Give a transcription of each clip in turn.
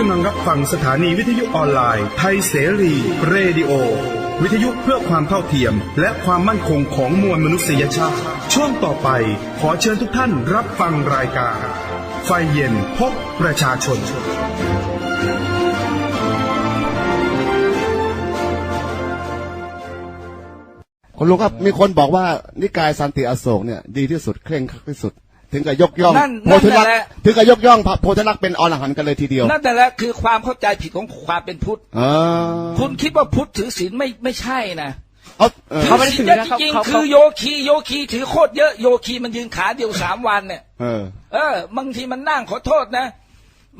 กำลังรับฟังสถานีวิทยุออนไลน์ ไทยเสรีเรดิโอ วิทยุเพื่อความเท่าเทียม และความมั่นคงของมวลมนุษยชาติ ช่วงต่อไปขอเชิญทุกท่านรับฟังรายการ ไฟเย็นพบประชาชนคุณลุงครับมีคนบอกว่านิกายสันติอโศกเนี่ยดีที่สุดเคร่งครัดที่สุด ถึงกับยกย่องนั่นโพธิลักษนั่นแหณ์ละ ถึงกับยกย่องพระโพธิลักษณ์เป็นอรหันต์กันเลยทีเดียวนั่นแต่ละคือความเข้าใจผิดของความเป็นพุทธเออคุณคิดว่าพุทธถือศีลไม่ไม่ใช่นะเอาเออเขาไม่ได้ศีลถือเยอะนะจเขาริงเขา ๆคือโยคีโยคีถือโคตรเยอะโยคีมันยืนขาเดียวสามวันเนี่ย เออ เออบางทีมันนั่งขอโทษนะ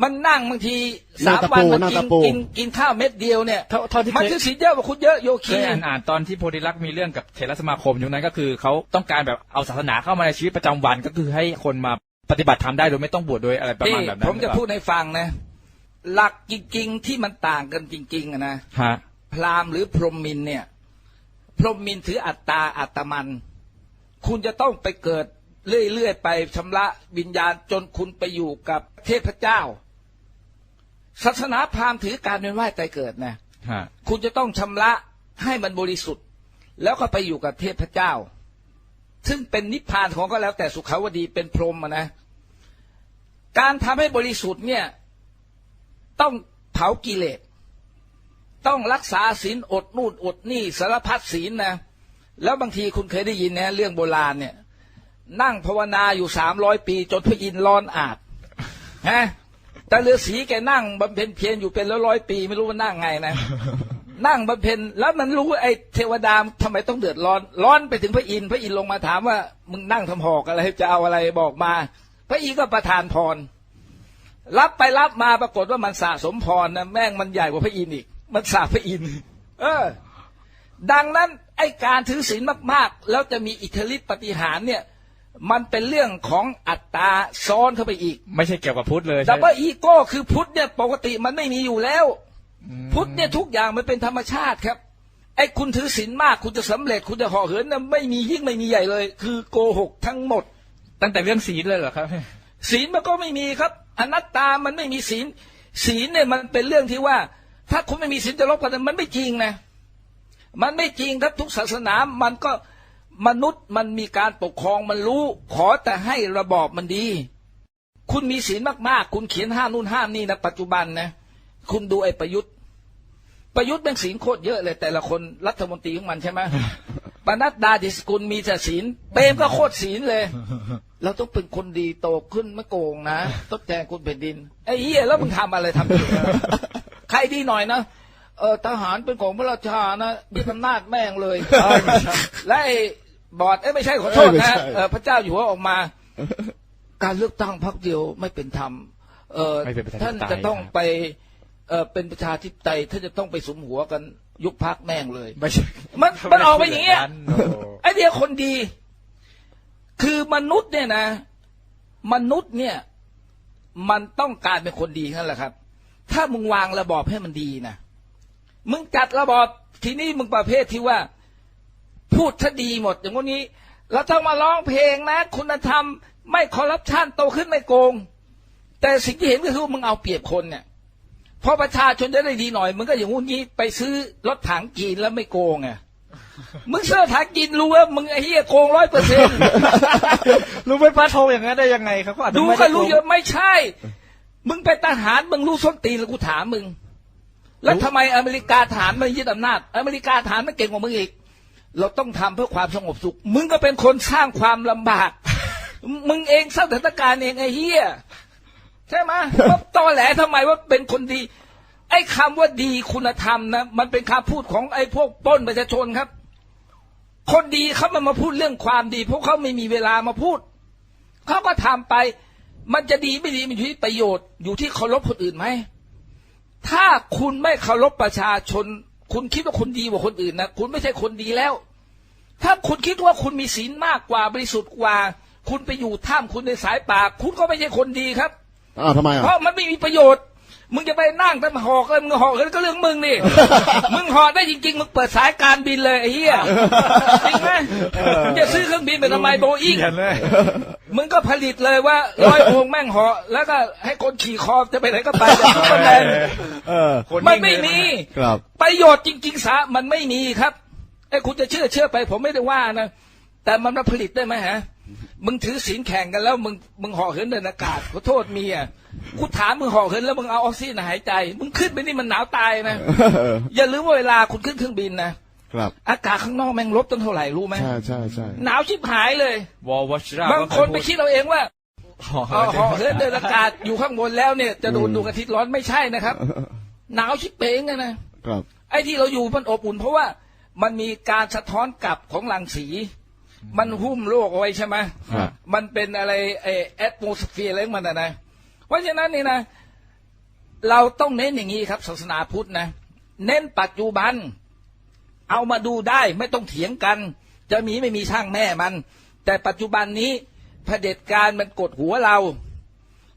มันนั่งบางทีนั่สางมตะปูวันมันนั่งกินตะปูกินกินข้าวเม็ดเดียวเนี่ยเท่าเท่าที่มันเคยถือศีลเยอะกว่าคุณเยอะโยเคคียอ่านอ่านตอนที่โพธิลักษณ์มีเรื่องกับเทรสมาคมยุคนั้นก็คือเขาต้องการแบบเอาศาสนาเข้ามาในชีวิตประจำวันก็คือให้คนมาปฏิบัติธรรมได้โดยไม่ต้องบวชโดยอะไรประนี่มาณแบบนั้นผมจะพูดให้ฟังนะ หลักจริง ๆ ที่มันต่างกันจริงๆอะนะฮะพราหมณ์หรือพรหมมินเนี่ย พรหมมินถืออัตตาอัตมัน คุณจะต้องไปเกิดเรื่อยๆไปชำระวิญญาณจนคุณไปอยู่กับเทพเจ้า ศาสนาพราหมณ์ถือการเวียนว่ายตายเกิดนะฮะคุณจะต้องชำระให้มันบริสุทธิ์ แล้วก็ไปอยู่กับเทพเจ้า ซึ่งเป็นนิพพานของก็แล้วแต่สุขาวดีเป็นพรหมอะนะ การทำให้บริสุทธิ์เนี่ย ต้องเผากิเลสต้องรักษาศีลอดนู่นอดนี่สารพัดศีลนะแล้วบางทีคุณเคยได้ยินนะเรื่องโบราณเนี่ย นั่งภาวนาอยู่สามร้อยปี จนพระอินทร์ร้อนอาบฮะ แต่ฤาษีแกนั่งบำเพ็ญเพียรอยู่เป็นร้อยร้อยๆปี ไม่รู้ว่านั่งไงนะ นั่งบำเพ็ญแล้วมันรู้ไอ้เทวดาทำไมต้องเดือดร้อน ร้อนไปถึงพระอินทร์พระอินทร์ลงมาถามว่ามึงนั่งทำหอกอะไรจะเอาอะไรบอกมา พระอินทร์ก็ประทานพร รับไปรับมาปรากฏว่ามันสะสมพรนะแม่งมันใหญ่กว่าพระอินทร์อีก มันสาพระอินทร์เออ ดังนั้นไอ้การถือศีลมากๆ แล้วจะมีอิทธิฤทธิปฏิหารย์เนี่ย มันเป็นเรื่องของอัตตาซ้อนเข้าไปอีก ไม่ใช่เกี่ยวกับพุทธเลยดับใช่เบิลอีโก้คือพุทธเนี่ยปกติมันไม่มีอยู่แล้ว พุทธเนี่ยทุกอย่างมันเป็นธรรมชาติครับไอ้คุณถือศีลมากคุณจะสำเร็จคุณจะห่อเหินนะไม่มียิ่งไม่มีใหญ่เลย คือโกหกทั้งหมด ตั้งแต่เรื่องศีลเลยเหรอครับ ศีลมันก็ไม่มีครับ อนัตตามันไม่มีศีล ศีลเนี่ยมันเป็นเรื่องที่ว่า ถ้าคุณไม่มีศีลจะลบกันมันไม่จริงนะ มันไม่จริงครับทุกศาสนามันก็ มนุษย์มันมีการปกครองมันรู้ ขอแต่ให้ระบอบมันดี คุณมีศีลมากๆ คุณเขียนห้ามนู่นห้ามนี่นะปัจจุบันนะ คุณดูไอ้ประยุทธ์ ประยุทธ์เป็นศีลโคตรเยอะเลย แต่ละคนรัฐมนตรีของมันใช่ไหมปนัดดาดิสกุลมีแต่ศีลเปรมก็โคตรศีลเลย เราต้องเป็นคนดีโตขึ้นไม่โกงนะต้องแทนคุณแผ่นดินไอ้เหี้ยแล้วมึงทำอะไรทำผิดนะใครดีหน่อยนะเออทหารเป็นของพระราชานะยึดอำนาจแม่งเลยและไอ้ บอร์ดเอ้ยไม่ใช่ขอโทษเอ้ยไม่ใช่นะเออพระเจ้าอยู่หัวออกมา การเลือกตั้งพรรคเดียวไม่เป็นธรรมเออไม่เป็นประชาธิปไตยท่านจะต้องไปเออเป็นประชาธิปไตยท่านจะต้องไปสมหัวกันยุบพักแม่งเลยไม่ใช่มันมันออกไปอย่างเงี้ยโอ้ไอเดียคนดี คือมนุษย์เนี่ยนะ มนุษย์เนี่ย มันต้องการเป็นคนดีนั่นแหละครับ ถ้ามึงวางระบอบให้มันดีนะมึงจัดระบอบทีนี้มึงประเภทที่ว่า พูดถ้าดีหมดอย่างวันนี้เราต้องมาร้องเพลงนะ คุณธรรม ไม่คอร์รัปชันโตขึ้นไม่โกง แต่สิ่งที่เห็นก็คือว่ามึงเอาเปรียบคนเนี่ยพอประชาชนจะได้ดีหน่อยมึงก็อย่างงู้นงี้ไปซื้อรถถังกีนแล้วไม่โกงไงมึงเสื้อถังกินรู้ว่ามึงไอ้เหี้ยโกงร้อยเปอร์เซ็นต์รู้เป็นพระโทอย่างนั้นได้ยังไงครับเขาอาจจะดูไม่ก็ได้รู้โกงเยอะไม่ใช่ มึงเป็นทหารมึงรู้ส้นตีนแล้วกูถามมึง แล้วทำไมอเมริกาทหารมันยึดอำนาจ อเมริกาทหารมันเก่งกว่ามึงอีก เราต้องทำเพื่อความสงบสุข มึงก็เป็นคนสร้างความลำบาก มึงเองสร้างสถานการณ์เองไอ้เหี้ยใช่ไหมว่าตอแหลทำไมว่าเป็นคนดี ไอ้คำว่าดีคุณธรรมนะมันเป็นคำพูดของไอ้พวกป้นประชาชนครับ คนดีเขามามาพูดเรื่องความดีเพราะเขาไม่มีเวลามาพูดเขาก็ทำไป มันจะดีไม่ดีมันอยู่ที่ประโยชน์อยู่ที่เคารพคนอื่นไหมถ้าคุณไม่เคารพประชาชน คุณคิดว่าคุณดีกว่าคนอื่นนะคุณไม่ใช่คนดีแล้ว ถ้าคุณคิดว่าคุณมีศีลมากกว่าบริสุทธิ์กว่า คุณไปอยู่ถ้ำคุณในสายป่าคุณก็ไม่ใช่คนดีครับอ้าวทำไมอะเพราะมันไม่มีประโยชน์ มึงจะไปนั่งแต่หอกเลยมึงหอกเลยก็เรื่องมึงนี่มึงหอกได้จริง ๆ มึงเปิดสายการบินเลยไอ้เหี้ยจริงไหมมึงจะซื้อเครื่องบินไปทำไมโบอิงเขียนเลยมึงก็ผลิตเลยว่าร้อยองค์แม่งเหาะแล้วก็ให้คนขี่คอจะไปไหนก็ไปแต่ซุปเปอร์แมนเออคนมันนิ่งไม่เลยมีครับประโยชน์จริง ๆสามันไม่มีครับไอ้คุณจะเชื่อเชื่อไปผมไม่ได้ว่านะแต่มันมาผลิตได้ไหมฮะ มึงถือศีลแข่งกันแล้ว มึงมึงห่อเหินเดินอากาศขอโทษมีอะ กูถามมึงห่อเหินแล้วมึงเอาออกซิเจนหายใจ มึงขึ้นไปนี่มันหนาวตายนะอย่าลืมว่าเวลาคุณขึ้นเครื่องบินนะครับ อากาศข้างนอกแม่งลบตั้งเท่าไหร่รู้ไหมใช่ใช่ใช่หนาวชิบหายเลยวอลวัชราบางคนไปคิดเอาเองว่าห่อเอาห่อเหิเหินนเดินอากาศอยู่ข้างบนแล้วเนี่ย จะโดนดวงอาทิตย์ร้อนไม่ใช่นะครับ หนาวชิบเป๋งอะนะครับ ไอ้ที่เราอยู่มันอบอุ่นเพราะว่ามันมีการสะท้อนกลับของรังสี มันหุ้มโลกเอาไว้ใช่ไหมครับมันเป็นอะไรไอแอดโมสเฟียร์อะไรของมันนะนะ เพราะฉะนั้นนี่นะ เราต้องเน้นอย่างนี้ครับ ศาสนาพุทธนะ เน้นปัจจุบัน เอามาดูได้ไม่ต้องเถียงกัน จะมีไม่มีช่างแม่มัน แต่ปัจจุบันนี้เผด็จการมันกดหัวเรา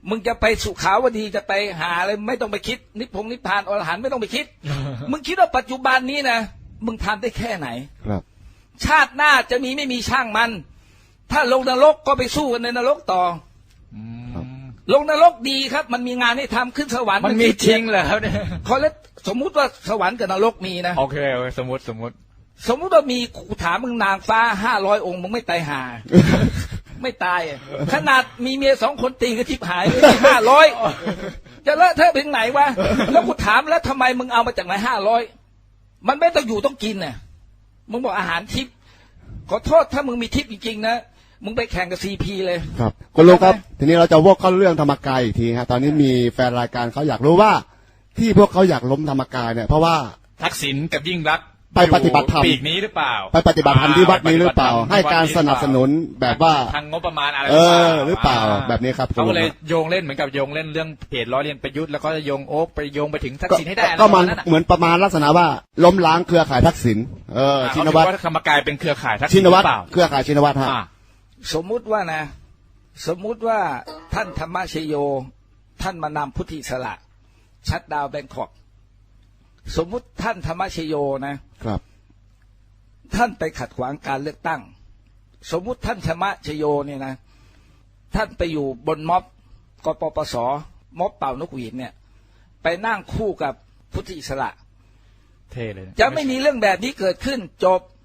มึงจะไปสุขาวดีจะไปหาอะไรไม่ต้องไปคิด นิพพงนิพพานอรหันต์ไม่ต้องไปคิด มึงคิดว่าปัจจุบันนี้นะมึงทำได้แค่ไหนครับ ชาติหน้าจะมีไม่มีช่างมัน ถ้าลงนรกก็ไปสู้กันในนรกต่ออืม ลงนรกดีครับ มันมีงานให้ทำขึ้นสวรรค์มันมีจริงเหรอครับเนี่ยขอเล็สมมุติว่าสวรรค์กับนรกมีนะโอเคโอเคสมมติสมมติ สมมุติว่ามีกูถามมึงนางฟ้าห้าร้อยองค์มึงไม่ตายหาไม่ตายอะขนาดมีเมียสองคนตีก็ทิพหายห้าร้อยจะเลอะเทอะถึงไหนวะแล้วกูถามแล้วทำไมมึงเอามาจากไหนห้าร้อยมันไม่ต้องอยู่ต้องกินน่ะมึงบอกอาหารทิพย์ขอโทษถ้ามึงมีทิพย์จริงๆนะ มึงไปแข่งกับซีพีเลย ครับคุณลุงครับ ทีนี้เราจะวกเข้าเรื่องธรรมกายอีกทีฮะตอนนี้มีแฟนรายการเขาอยากรู้ว่า ที่พวกเขาอยากล้มธรรมกายเนี่ยเพราะว่าทักษิณกับยิ่งรักษณ์ไปปฏิบัติธรรมอยู่ปีกนี้หรือเปล่า ไปปฏิบัติธรรมที่วัดนี้หรือเปล่าไปฏิบัติธรรมให้การสนับสนุนแบบว่าทางงบประมาณอะไรเออหรือเปล่าแบบนี้ครับเขาก็เลยคุณลุงครับโยงเล่นเหมือนกับโยงเล่นเรื่องเพจล้อเลียนประยุทธ์แล้วก็โยงโอ๊กไปโยงไปถึงทักก็ษิณให้ได้อะไรก็มันประาณนั้นน่ะเหมือนประมาณลักษณะว่าล้มล้างเครือข่ายทักษิณเอออ่าชินเขาวัตรคิดว่าธรรมกายเป็นเครือข่ายทักษิชิณนหรืวัตรอเปล่าเครือข่ายชินวัตรฮะอ่า สมมุติว่านะ สมมุติว่าท่านธรรมชโย ท่านมานำพุทธิสละชัดดาวน์แบงคอกสมมุติท่านธรรมชโยนะครับ ท่านไปขัดขวางการเลือกตั้ง สมมุติท่านธรรมชโยเนี่ยนะ ท่านไปอยู่บนม็อบกปปสม็อบเป่านกหวีดเนี่ย ไปนั่งคู่กับพุทธิสละ เท่เลย จะไม่มีเรื่องแบบนี้เกิดขึ้นจบอ๋อ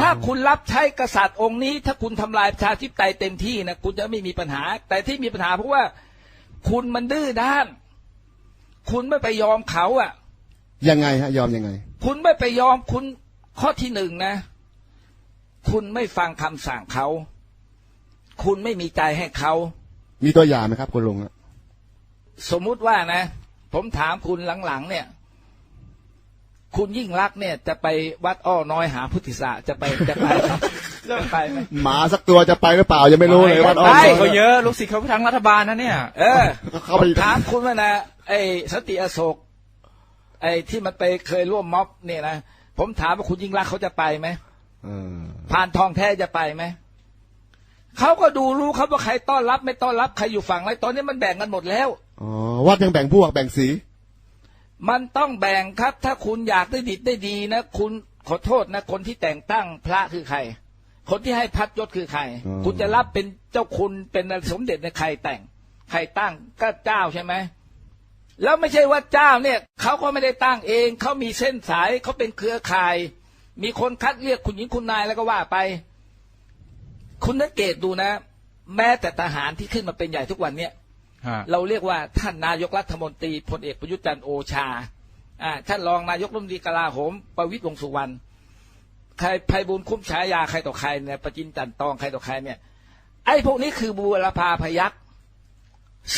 ถ้าคุณรับใช้กษัตริย์องค์นี้ ถ้าคุณทำลายประชาธิปไตยเต็มที่นะคุณจะไม่มีปัญหา แต่ที่มีปัญหาเพราะว่าคุณมันดื้อด้าน คุณไม่ไปยอมเขาอะ ยังไงฮะ ยอมยังไง คุณไม่ไปยอมคุณข้อที่หนึ่งนะ คุณไม่ฟังคำสั่งเขา คุณไม่มีใจให้เขา มีตัวอย่างไหมครับคุณลุงฮะสมมุติว่านะ ผมถามคุณหลังๆเนี่ย คุณยิ่งรักษณ์เนี่ย จะไปวัดอ้อน้อยหาพุทธิศาสจะไปจะไปจะไปไหมหมาสักตัวจะไปหรือเปล่ายังไม่รู้เลยไม่วัดไปอ้อมลูกศิษย์เขาเยอะลูกศิษย์เขาทั้งรัฐบาลนะเนี่ย เออเขาไปถามคุณว่านะไอ้สนติอโศก ไอ้ที่มันไปเคยร่วมม็อบเนี่ยนะผมถามว่าคุณยิ่งรักษณ์เขาจะไปไหมเออผ่านทองแท้จะไปไหมเขาก็ดูรู้ครับว่าใครต้อนรับ ไม่ต้อนรับใครอยู่ฝั่งไหนตอนนี้มันแบ่งกันหมดแล้วอ๋อวัดยังแบ่งพวกแบ่งสี มันต้องแบ่งครับ ถ้าคุณอยากได้ดิบได้ดีนะ คุณขอโทษนะ คนที่แต่งตั้งพระคือใคร คนที่ให้พัดยศคือใครอืมคุณจะรับเป็นเจ้าคุณเป็นสมเด็จในใครแต่ง ใครตั้งก็เจ้าใช่ไหมแล้วไม่ใช่ว่าเจ้าเนี่ยเขาก็ไม่ได้ตั้งเองเขามีเส้นสายเขาเป็นเครือข่าย มีคนคัดเรียกคุณหญิงคุณนายแล้วก็ว่าไป คุณสังเกตดูนะ แม้แต่ทหารที่ขึ้นมาเป็นใหญ่ทุกวันเนี่ยฮะ เราเรียกว่าท่านนายกรัฐมนตรีพลเอกประยุทธ์จันทร์โอชาอ่าท่านรองนายกรัฐมนตรีกลาโหมประวิตรวงษ์สุวรรณใครไพบูลย์คุ้มฉายาใครต่อใครเนี่ยประจินจันทร์ตองใครต่อใครเนี่ย ไอ้พวกนี้คือบูรพาพยักษ์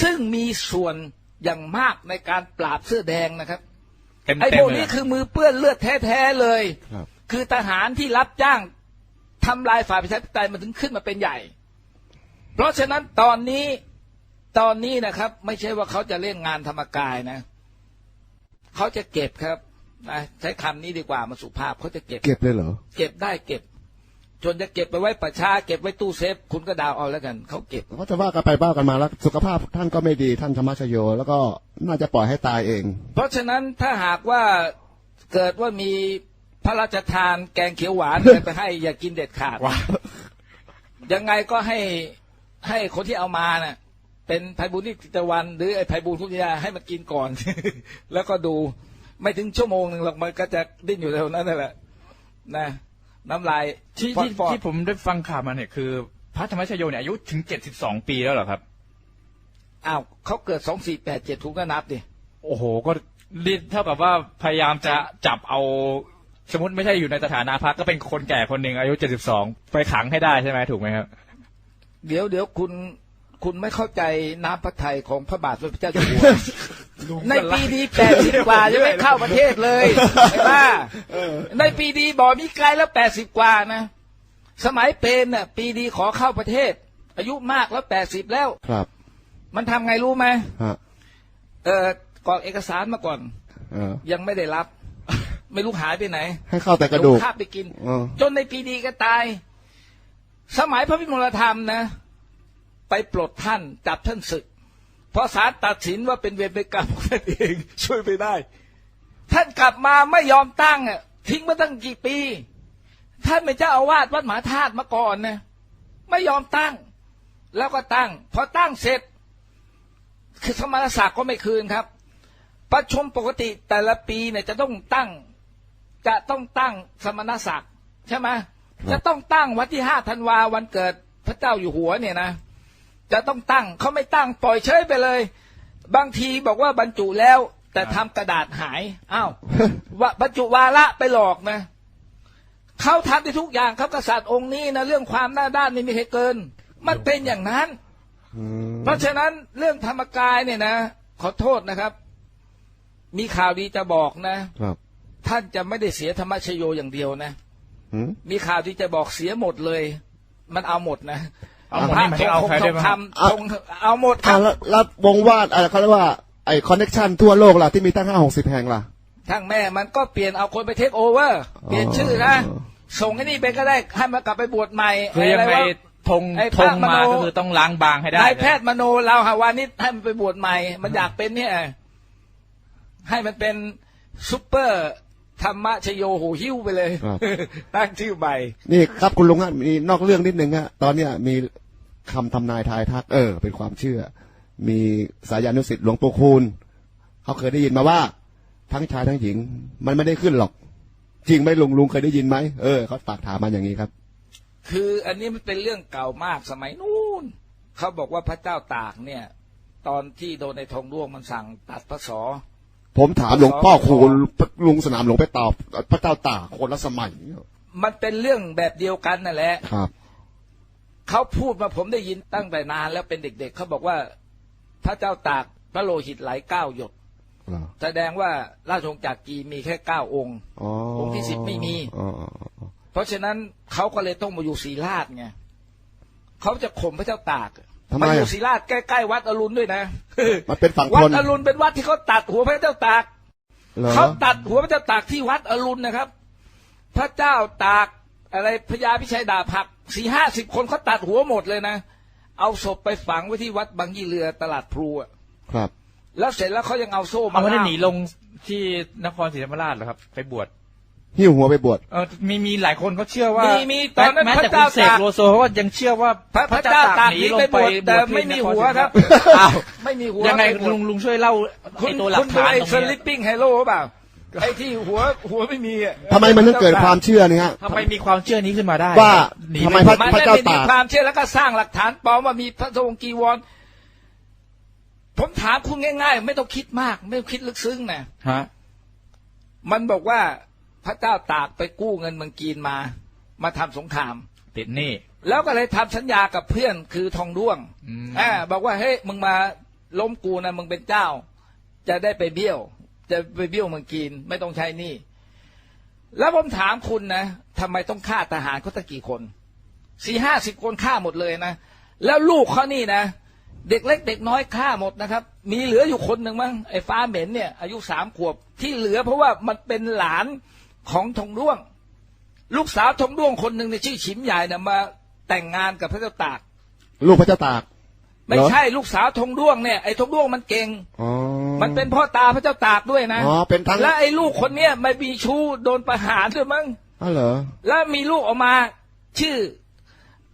ซึ่งมีส่วนอย่างมากในการปราบเสื้อแดงนะครับเต็มไอ้เต็พมวกเลนี้ยคือมือเปื้อนเลือดแท้ๆเลยครับคือทหารที่รับจ้างทำลายฝ่ายประชาธิปไตยมันถึงขึ้นมาเป็นใหญ่ เพราะฉะนั้นตอนนี้ ตอนนี้นะครับ ไม่ใช่ว่าเขาจะเล่นงานธรรมกายนะเขาจะเก็บครับนะใช้คำนี้ดีกว่ามาสุภาพเขาจะเก็บเก็บเลยเหรอเก็บได้เก็บจนจะเก็บไปไว้ประชาเก็บไว้ตู้เซฟ คุณก็ดาวเอาแล้วกันเขาเก็บเขาจะว่ากันไปบ้ากันมาแล้วสุขภาพท่านก็ไม่ดีท่านธรรมชโย แล้วก็น่าจะปล่อยให้ตายเอง เพราะฉะนั้นถ้าหากว่าเกิดว่ามีพระราชทานแกงเขียวหวานอะไรไปให้อย่ากินเด็ดขาดยังไงก็ให้ให้คนที่เอามาน่ะ เป็นไพบุญนิติตะวัน หรือไอ้ไพบุญทุติยาให้มันกินก่อน แล้วก็ดูไม่ถึงชั่วโมงหนึ่งหรอกมันก็จะดิ้นอยู่แถวนั้นนั่นแหละนะน้ำลายที่ฟอดที่ฟอดที่ผมได้ฟังข่าวมาเนี่ยคือพระธรรมชโยเนี่ยอายุถึงเจ็ดสิบสองปีแล้วเหรอครับอ้าวเขาเกิดสองสี่แปดเจ็ดถูกก็นับดิโอ้โห ก็รีดเท่ากับว่าพยายามจะจับเอาสมมติไม่ใช่อยู่ในสถานะพระก็เป็นคนแก่คนหนึ่งอายุเจ็ดสิบสองไปขังให้ได้ใช่ไหมถูกไหมครับ เดี๋ยวเดี๋ยวคุณ คุณไม่เข้าใจน้ำพระทัยของพระบาทสมเด็จพระเจ้าอยู่หัวในปีดีแปดสิบกว่ายังไม่เข้าประเทศเลยไอ้บ้าในปีดีบอกมีไกลแล้วแปดสิบกว่านะ สมัยเป็นน่ะ ปีดีขอเข้าประเทศ อายุมากแล้วแปดสิบแล้วครับ มันทำไงรู้ไหมฮะเออกรอกเอกสารมาก่อนเออยังไม่ได้รับ ไม่รู้หายไปไหน ให้เข้าแต่กระดูกเยวคาบไปกินอ๋อจนในปีดีก็ตาย สมัยพระพิมลธรรมนะ ไปปลดท่านจับท่านศึก เพราะศาลตัดสินว่าเป็นเวรเป็นกรรมของท่านเองช่วยไม่ได้ ท่านกลับมาไม่ยอมตั้งอะทิ้งมาตั้งกี่ปี ท่านเป็นเจ้าอาวาสวัดหมหาธาตุมาก่อนนะไม่ยอมตั้ง แล้วก็ตั้ง พอตั้งเสร็จ คือสมณศักดิ์ก็ไม่คืนครับ ประชุมปกติแต่ละปีเนี่ยจะต้องตั้ง จะต้องตั้งสมณศักดิ์ใช่ไหมจะต้องตั้งวันที่ห้าธันวาวันเกิดพระเจ้าอยู่หัวเนี่ยนะ จะต้องตั้งเขาไม่ตั้งปล่อยเฉยไปเลย บางทีบอกว่าบรรจุแล้ว แต่ทำกระดาษหายอ้าวว่าบรรจุวาระไปหลอกนะเขาทำได้ทุกอย่างเขากษัตริย์องค์นี้นะเรื่องความหน้าด้านไม่มีใครเกิน มันเป็นอย่างนั้นอืมเพราะฉะนั้นเรื่องธรรมกายเนี่ยนะขอโทษนะครับ มีข่าวดีจะบอกนะครับ ท่านจะไม่ได้เสียธรรมชโยอย่างเดียวนะหืมมีข่าวที่จะบอกเสียหมดเลย มันเอาหมดนะ เอาหมดนี่หมายถึงเอาใครได้บ้างทำทงเอาหมดคอ่ารับแล้วแล้ววงวาดอะไรเขาเรียกว่าไอคอนเน็ชันทั่วโลกล่ะที่มีตั้งห้าหกสิบแห่งล่ะ ทั้งแม่มันก็เปลี่ยนเอาคนไปเทคโอเวอร์เปลี่ยนชื่อนะ อ๋อ ส่งไอ้นี่ไปก็ได้ให้มันกลับไปบวชใหม่คือยังไงไอ้ะรวะ ธงไอ้ธงพระมมาโน ก็คือต้องล้างบางให้ได้นายแพทย์มโนเราหาวานิชให้มันไปบวชใหม่ มันอยากเป็นเนี่ย ให้มันเป็นซุปเปอร์ ธรรมชโยโหหิ้วไปเลยครับตั้งชื่อใหม่นี่ครับคุณลุงฮะมีนอกเรื่องนิดนึงฮะตอนเนี้ยมีคำทำนายทายทักเออ เป็นความเชื่อ มีสายานุสิทธิ์หลวงปู่คูณเขาเคยได้ยินมาว่า ทั้งชายทั้งหญิง มันไม่ได้ขึ้นหรอก จริงไหมลุงลุงเคยได้ยินไหมเออเขาฝากถามมาอย่างนี้ครับ คืออันนี้มันเป็นเรื่องเก่ามากสมัยนู้นเขาบอกว่าพระเจ้าตากเนี่ย ตอนที่โดนในทองร่วงมันสั่งตัดพระศอ ผมถามหลวงพ่อคูณลุงสนามหลวงไปตอบพระเจ้าตากคนละสมัย มันเป็นเรื่องแบบเดียวกันนั่นแหละครับเขาพูดมาผมได้ยินตั้งแต่นานแล้วเป็นเด็ก ๆเขาบอกว่า พระเจ้าตากพระโลหิตไหลเก้าหยดเหรอแสดงว่าราชวงศ์จักรีมีแค่เก้าองค์อ๋อองค์ที่สิบไม่มีอ๋ออ๋ออ๋อเพราะฉะนั้นเขาก็เลยต้องมาอยู่ศรีราชไงเขาจะข่มพระเจ้าตาก ทำไมมาอยู่อะศรีราชใกล้ๆวัดอรุณด้วยนะมันเป็นฝั่งวัทดนอรุณเป็นวัดที่เขาตัดหัวพระเจ้าตากเหรอเขาตัดหัวพระเจ้าตากที่วัดอรุณนะครับ พระเจ้าตากอะไรพญาพิชัยดาบหักสี่ห้าสิบคนเขาตัดหัวหมดเลยนะ เอาศพไปฝังไว้ที่วัดบางยี่เรือตลาดพลูอะครับ แล้วเสร็จแล้วเขายังเอาโซ่มาเอาไม่ได้ล่ามหนีลงที่นครศรีธรรมราชเหรอครับ ไปบวช หิ้วหัวไปบวชเออมีมีหลายคนเขาเชื่อว่ามีมีตอนนั้นแม้พแต่ระคุณเจ้าเสกตากโลโซเขาก็ยังเชื่อว่าพระพระเจ้าตากหนีไปบวชแต่ไม่มีหัวครับอ้าวไม่มีหัวยังไงปบวชลุงลุงช่วยเล่าคุไอ้ณตัวหลัคุกณดูฐานไอ้ตรงสนี้ลิปปิ้งไฮโลเปล่าไอ้ที่หัวหัวไม่มีอะทำไมมันถึงเกิดความเชื่อนี่ฮะทำไมมีความเชื่อนี้ขึ้นมาได้ ว่าหนีทำไมไม่พระมันพระไม่เจ้าได้มีตากความเชื่อแล้วก็สร้างหลักฐานปลอมว่ามีพระทรงกีวรผมถามคุณง่าย ๆ ไม่ต้องคิดมาก ไม่ต้องคิดลึกซึ้งนะฮะมันบอกว่า พระเจ้าตากไปกู้เงินเมืองจีนมา มาทำสงคราม ติดหนี่แล้วก็เลยทำสัญญากับเพื่อนคือทองด้วงอืมอ่าบอกว่าเฮ้ยมึงมาล้มกูนะมึงเป็นเจ้า จะได้ไปเบี้ยว จะไปเบี้ยวเมืองจีนไม่ต้องใช้หนี่แล้วผมถามคุณนะทำไมต้องฆ่าทหารเขาตั้งกี่คนสี่ห้าสิบคนฆ่าหมดเลยนะแล้วลูกเขานี่นะเด็กเล็กเด็กน้อยฆ่าหมดนะครับ มีเหลืออยู่คนหนึ่งมั้งไอ้ฟ้าเหม็นเนี่ยอายุสามขวบที่เหลือเพราะว่ามันเป็นหลาน ของทองด้วง ลูกสาวทองด้วงคนหนึ่งในชื่อฉิมใหญ่เนี่ยมาแต่งงานกับพระเจ้าตาก ลูกพระเจ้าตาก ไม่เหรอใช่ลูกสาวทองด้วงเนี่ยไอ้ทองด้วงมันเก่งอ๋อมันเป็นพ่อตาพระเจ้าตากด้วยนะอ๋อเป็นทั้งและไอ้ลูกคนเนี้ยไม่มีชู้โดนประหารด้วยมั้งอ๋อเหรอแล้วมีลูกออกมาชื่อ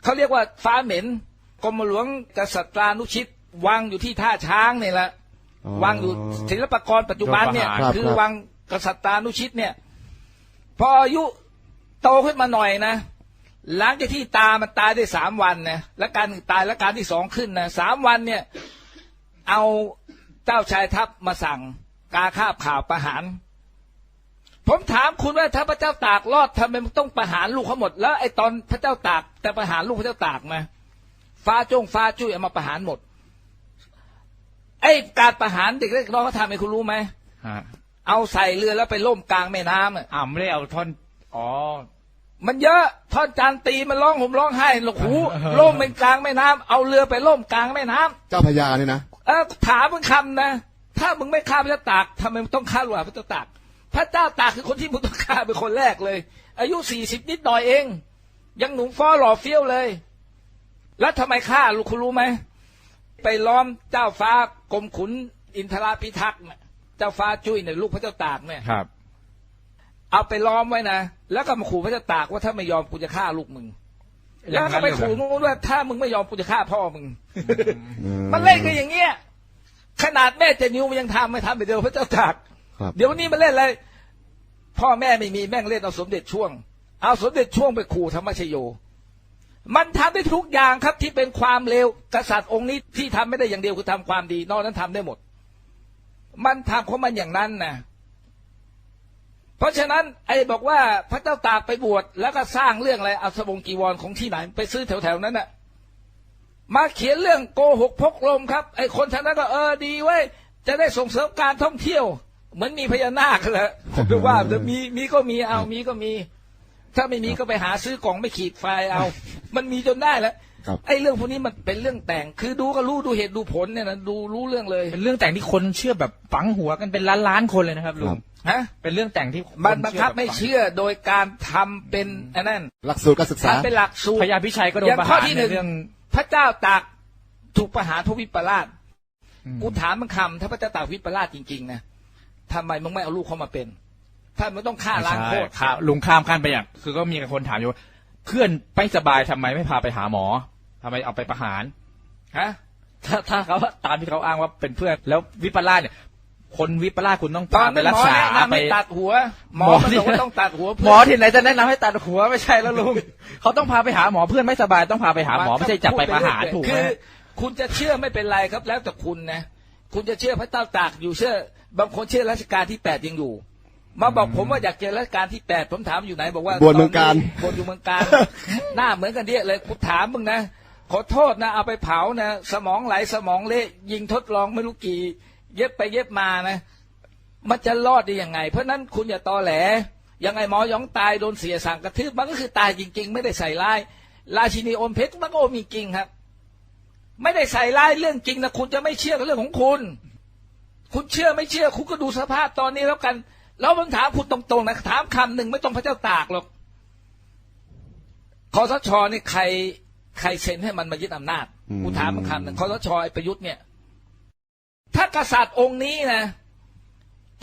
เขาเรียกว่าฟ้าเหม็นกรมหลวงกษัตรานุชิตวางอยู่ที่ท่าช้างเนี่ยแหละอ๋อวางอยู่ศิลปากรปัจจุบันเนี่ยครับคือครับวางกษัตรานุชิตเนี่ย พออายุโตขึ้นมาหน่อยนะ หลังจากที่ตามันตายได้สามวันนะและการตายและการที่สองขึ้นนะสามวันเนี่ย เอาเจ้าชายทัพมาสั่งกาคาบข่าวประหาร ผมถามคุณว่าถ้าพระเจ้าตากรอดทำไมมันต้องประหารลูกเขาหมด แล้วไอ้ตอนพระเจ้าตากแต่ประหารลูกพระเจ้าตากมาฟ้าจงฟ้าจุ้ยเอามาประหารหมดไอ้การประหารเด็กเล็กน้องเขาทำให้คุณรู้ไหม เอาใส่เรือแล้วไปล่มกลางแม่น้ำอะอ่าไม่ได้เอาท่อนอ๋อมันเยอะท่อนจานตีมันร้องห่มร้องไห้หลกหูล่มเป็นกลางแม่น้ำเอาเรือไปล่มกลางแม่น้ำเจ้าพญานี่นะเออถามมึงคำนะ ถ้ามึงไม่ฆ่าพระเจ้าตากทำไมมึงต้องฆ่าลูกหลานพระเจ้าตาก พระเจ้าตากคือคนที่มึงต้องฆ่าเป็นคนแรกเลย อายุสี่สิบนิดหน่อยเอง ยังหนุ่มฟ้อหล่อเฟี้ยวเลย แล้วทำไมฆ่าลูกคุณรู้ไหมไปล้อมเจ้าฟ้ากรมขุนอินทราพิทักษ์น่ะ เจ้าฟ้าจุ้ยเนี่ยลูกพระเจ้าตากเนี่ยครับ เอาไปล้อมไว้นะแล้วก็มาขู่พระเจ้าตากว่าถ้าไม่ยอมกูจะฆ่าลูกมึงแล้วก็ไปขู่นู้นว่าถ้ามึงไม่ยอมกูจะฆ่าพ่อมึง มันเล่นกันอย่างเงี้ยขนาดแม่เจนิวมันยังทำไม่ทำไปเดียวพระเจ้าตากครับเดี๋ยววันนี้มันเล่นอะไรพ่อแม่ไม่มีแม่งเล่นเอาสมเด็จช่วง เอาสมเด็จช่วงไปขู่ธรรมชโย มันทำได้ทุกอย่างครับที่เป็นความเลวกษัตริย์องค์นี้ที่ทำไม่ได้อย่างเดียวคือทำความดี นอกนั้นทำได้หมด มันทำของมันอย่างนั้นนะเพราะฉะนั้น ไอ้บอกว่าพระเจ้าตากไปบวชแล้วก็สร้างเรื่องอะไรเอาสบงกีวรของที่ไหน ไปซื้อแถวๆนั้นน่ะมาเขียนเรื่องโกหกพกลมครับ ไอ้คนท่างนั้นก็เออดีเว้ยจะได้ส่งเสริมการท่องเที่ยว เหมือนมีพญานาคแหละผมดูว่าจะมีมีก็มีเอามีก็มี ถ้าไม่มีก็ไปหาซื้อกล่องไม่ขีดไฟเอา มันมีจนได้แล้ว ไอ้เรื่องพวกนี้มันเป็นเรื่องแต่ง คือดูก็รู้ดูเหตุดูผลเนี่ยนะดูรู้เรื่องเลย เป็นเรื่องแต่งที่คนเชื่อแบบฝังหัวกันเป็นล้านล้านๆคนเลยนะครับลุครังบฮะเป็นเรื่องแต่งที่คมันบังคับแบบไม่ฝังเชื่อโดยการทำเป็นอันนั้นหลักสูตรการศึกษาทำเป็นหลักสูตรพญาพิชัยก็โดอนย่างประข้อหารที่หในนึ่งเรื่องพระเจ้าตากถูกประหารทวิปราชอืมกูถามมึงคำถ้าพระเจ้าตากวิปราชจริงๆนะทำไมมึงไม่เอาลูกเขามาเป็น ถ้ามึงต้องฆ่าล้างโคตรใช่ครับลุงข้ามขั้นไปอย่างคือก็มีคนถามอยู่ว่าเพื่อนไม่สบายทำไมไม่พาไปหาหมอ ทำไมเอาไปประหารฮะถ้าถ้าเขาตามที่เขาอ้างว่าเป็นเพื่อนแล้ววิปลาสเนี่ยคนวิปลาสคุณต้องตอพานไปนั้นรักหมอษาแนะนำไปให้ตัดหัว หมอหมอมันที่บอกว่าต้องตัดหัวหมอที่ไหนจะแนะนำให้ตัดหัวไม่ใช่แล้วลุงเขาต้องพาไปหาหมอเพื่อนไม่สบายต้องพาไปหาหมอไม่ใช่จับไปประหารถูกไหมคือคุณจะเชื่อไม่เป็นไรครับ แล้วแต่คุณนะคุณจะเชื่อพระเจ้าตากอยู่เชื่อบางคนเชื่อรัชกาลที่แปดยังอยู่ มาบอกผมว่าอยากเจอรัชกาลที่แปดผมถามอยู่ไหนบอกว่าบวชเมืองกาญบวชอยู่เมืองการหน้าเหมือนกันเดียเลยกูถามมึงนะ ขอโทษนะ เอาไปเผานะ สมองไหลสมองเละยิงทดลองไม่รู้กี่ เย็บไปเย็บมานะ มันจะรอดได้ยังไง เพราะนั้นคุณอย่าตอแหลยังไงหมอยองตายโดนเสียสั่งกระทืบมันก็คือตายจริง ๆ ไม่ได้ใส่ร้ายราชินีอมเพชรมันก็อมจริงครับ ไม่ได้ใส่ร้ายเรื่องจริงนะคุณจะไม่เชื่อก็เรื่องของคุณ คุณเชื่อไม่เชื่อ คุณก็ดูสภาพตอนนี้แล้วกันแล้วผมถามคุณตรงๆนะถามคำหนึ่งไม่ต้องพระเจ้าตากหรอกคอสชนี่ใคร ใครเซ็นให้มันมายึดอำนาจอืมกูถามมันคำหนึ่งคอสชไอ้ประยุทธ์เนี่ย ถ้ากษัตริย์องค์นี้นะ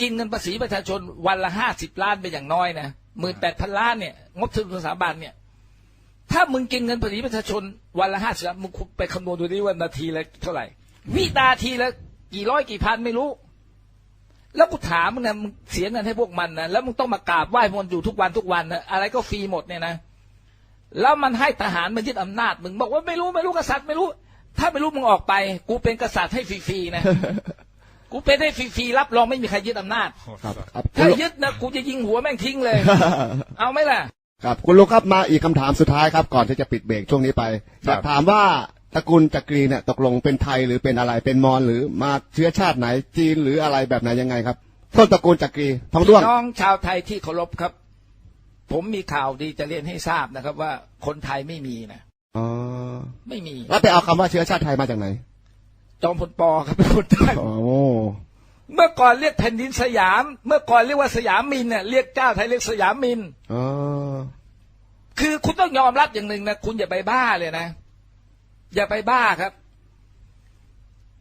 กินเงินภาษีประชาชนวันละห้าสิบล้านเป็นอย่างน้อยนะหมื่นแปดพันล้านเนี่ย งบทุนสถาบันเนี่ย ถ้ามึงกินเงินภาษีประชาชนวันละห้าสิบล้านมึงไปคำนวณดูดิว่านาทีละเท่าไหร่ วินาทีละกี่ร้อยกี่พันไม่รู้ แล้วกูถามมึงนะมึงเสียเงินให้พวกมันนะแล้วมึงต้องมากราบไหว้มันอยู่ทุกวันทุกวันนะอะไรก็ฟรีหมดเนี่ยนะ แล้วมันให้ทหารมันยึดอำนาจมึงบอกว่าไม่รู้ไม่รู้กษัตริย์ไม่รู้ ถ้าไม่รู้มึงออกไป กูเป็นกษัตริย์ให้ฟรีๆนะกูเป็นให้ฟรีๆรับรองไม่มีใครยึดอำนาจครับครับถ้ายึดนะกูจะยิงหัวแม่งทิ้งเลย เอาไหมล่ะ ครับคุณลุงครับมาอีกคำถามสุดท้ายครับ ก่อนที่จะปิดเบรกช่วงนี้ไปอยากถามว่าตระกูลจักรีเนี่ยตกลงเป็นไทยหรือเป็นอะไรเป็นมอญหรือมาเชื้อชาติไหนจีนหรืออะไรแบบไหนยังไงครับ ต้นตระกูลจักรีทองด้วงพี่น้องชาวไทยที่เคารพครับ ผมมีข่าวดีจะเรียนให้ทราบนะครับ ว่าคนไทยไม่มีนะอ๋อไม่มีแล้วไปเอาคำว่าเชื้อชาติไทยมาจากไหน จอมพลปอครับเป็นคนไทยโอ้เมื่อก่อนเรียกแผ่นดินสยาม เมื่อก่อนเรียกว่าสยามมินเนี่ยเรียกเจ้าไทยเรียกสยามมินอ๋อคือคุณต้องยอมรับอย่างหนึ่งนะคุณอย่าไปบ้าเลยนะ อย่าไปบ้าครับ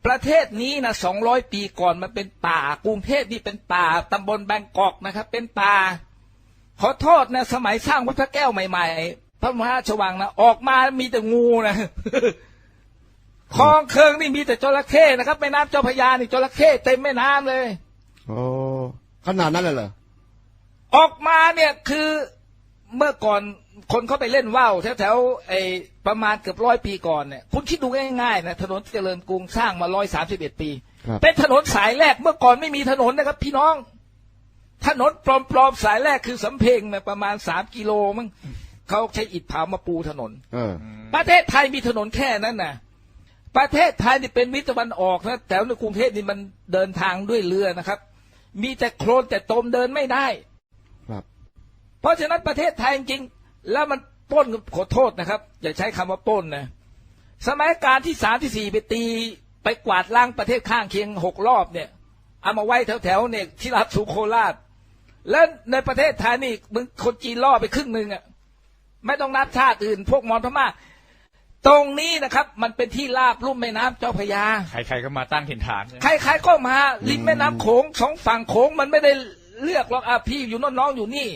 ประเทศนี้นะสองร้อยปีก่อนมันเป็นป่ากรุงเทพนี่เป็นป่าตำบลแบงกอกนะครับ เป็นป่า ขอโทษนะสมัยสร้างวัดพระแก้วใหม่ ๆ พระมหาชวังนะออกมามีแต่งูนะคลองเคืองนี่มีแต่จระเข้นะครับแม่น้ำเจ้าพระยานี่จระเข้เต็มแม่น้ำเลยโอ้ขนาดนั้นเลยเหรอออกมาเนี่ยคือเมื่อก่อนคนเขาไปเล่นว่าวแถวๆไอ้ประมาณเกือบร้อยปีก่อนเนี่ยคุณคิดดูง่ายๆนะถนนเจริญกรุงสร้างมาร้อยสามสิบเอ็ดปีครับเป็นถนนสายแรกเมื่อก่อนไม่มีถนนนะครับ พี่น้อง ถนนปลอมๆสายแรกคือสำเพ็งนะประมาณสามกิโลมั้งเขาใช้อิฐเผามาปูถนนเออประเทศไทยมีถนนแค่นั้นนะประเทศไทยนี่เป็นมิตรตะวันออกนะแต่ในกรุงเทพนี่มันเดินทางด้วยเรือนะครับ มีแต่โคลนแต่ตมเดินไม่ได้ ครับ เพราะฉะนั้นประเทศไทยจริงๆแล้วมันปล้นขอโทษนะครับ อย่าใช้คำว่าปล้นนะสมัยการที่สามที่สี่ไปตีไปกวาดล้างประเทศข้างเคียงหกรอบเนี่ยเอามาไว้แถวๆเนี่ยที่รัฐสุโคราช แล้วในประเทศไทยนี่มึงคนจีนล่อไปครึ่งหนึ่งอะไม่ต้องนับชาติอื่น พวกมอญพม่าตรงนี้นะครับ มันเป็นที่ราบลุ่มแม่น้ำเจ้าพระยา ใครๆก็มาตั้งถิ่นฐาน ใครๆก็มาริมแม่น้ำโขงสองฝั่งโขงมันไม่ได้เลือกหรอกอะพี่อยู่โน้นน้องอยู่นี่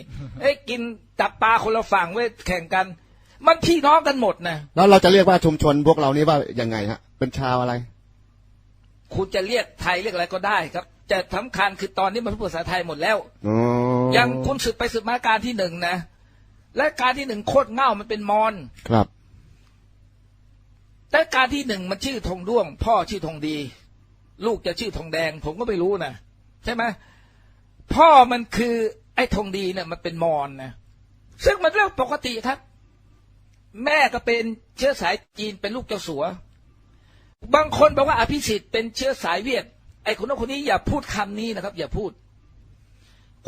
เอ้ยกินจับปลาคนละฝั่งไว้ยแข่งกัน มันพี่น้องกันหมดนะแล้วเราจะเรียกว่าชุมชนพวกเรานี่ว่ายังไงฮะเป็นชาวอะไร คุณจะเรียกไทยเรียกอะไรก็ได้ครับ แต่สำคัญคือตอนนี้มันพูดภาษาไทยหมดแล้วอ๋ออย่างคุณสืบไปสืบมาการที่หนึ่งนะ และการที่หนึ่งโคตรเง่ามันเป็นมอนครับแต่การที่หนึ่งมันชื่อธงด้วง พ่อชื่อธงดี ลูกจะชื่อธงแดง ผมก็ไม่รู้นะใช่ไหมพ่อมันคือไอ้ธงดีเนี่ยมันเป็นมอนนะซึ่งมันเรื่องปกติครับ แม่ก็เป็นเชื้อสายจีนเป็นลูกเจ้าสัว บางคนบอกว่าอภิสิทธิ์เป็นเชื้อสายเวียด ไอ้คนนั้นคนนี้อย่าพูดคำนี้นะครับ อย่าพูด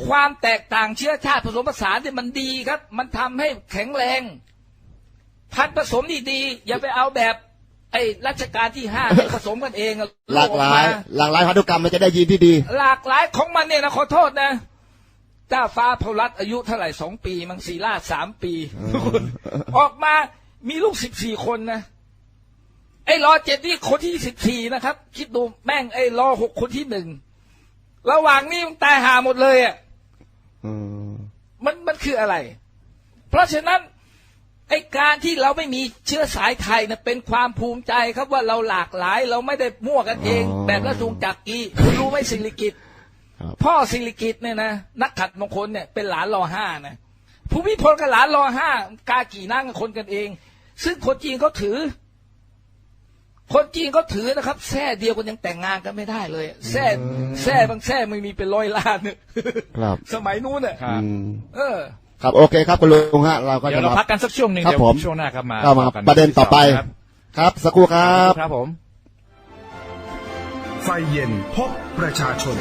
ความแตกต่างเชื้อชาติผสมผสานเนี่ยมันดีครับ มันทำให้แข็งแรง พันธุ์ผสมนี่ดี อย่าไปเอาแบบ ไอ้รัชกาลที่ห้าที่ผสมกันเองอะหลากหลายออกมหลากหลายพันธุกรรมมันจะได้ยีนที่ดี หลากหลายของมันเนี่ยนะขอโทษนะเจ้าฟ้าพลัดอายุเท่าไหร่สองปี มังสีราชสามปี ออกมามีลูกสิบสี่คนนะ ไอ้รอเจ็ดนี่คนที่สิบสี่นะครับ คิดดูแม่งไอ้รอหกคนที่หนึ่งระหว่างนี้มันตายหาหมดเลยอะอืมมันมันคืออะไร เพราะฉะนั้นไอ้การที่เราไม่มีเชื้อสายไทยนะเป็นความภูมิใจครับว่าเราหลากหลาย เราไม่ได้มั่วกันเอง แบบรัตุงจักรีคุณรู้ไหมสิริกิตครับพ่อสิริกิตเนี่ยนะนักขัดมงคลเนี่ยเป็นหลานรอห้านะภูมิพลกับหลานรอห้ากากี่นั่งกับคนกันเอง ซึ่งคนจีนเขาถือ คนจีนเขาถือนะครับแท่เดียวกันยังแต่งงานกันไม่ได้เลยแท่แท่บางแท่ไม่มีเป็นร้อยล้านเนี่ยครับ สมัยนู้นเนี่ยครับอืมเออ ครับโอเคครับคุณลุงฮะเราก็เดี๋ยจะวเรามาพักกันสักช่วงหนึ่งครับเดี๋ยวผมช่วงหน้าครับมาเข้ามากันประเด็นต่อไปครับครับสักครู่ครับครับผม ไฟเย็นพบประชาชน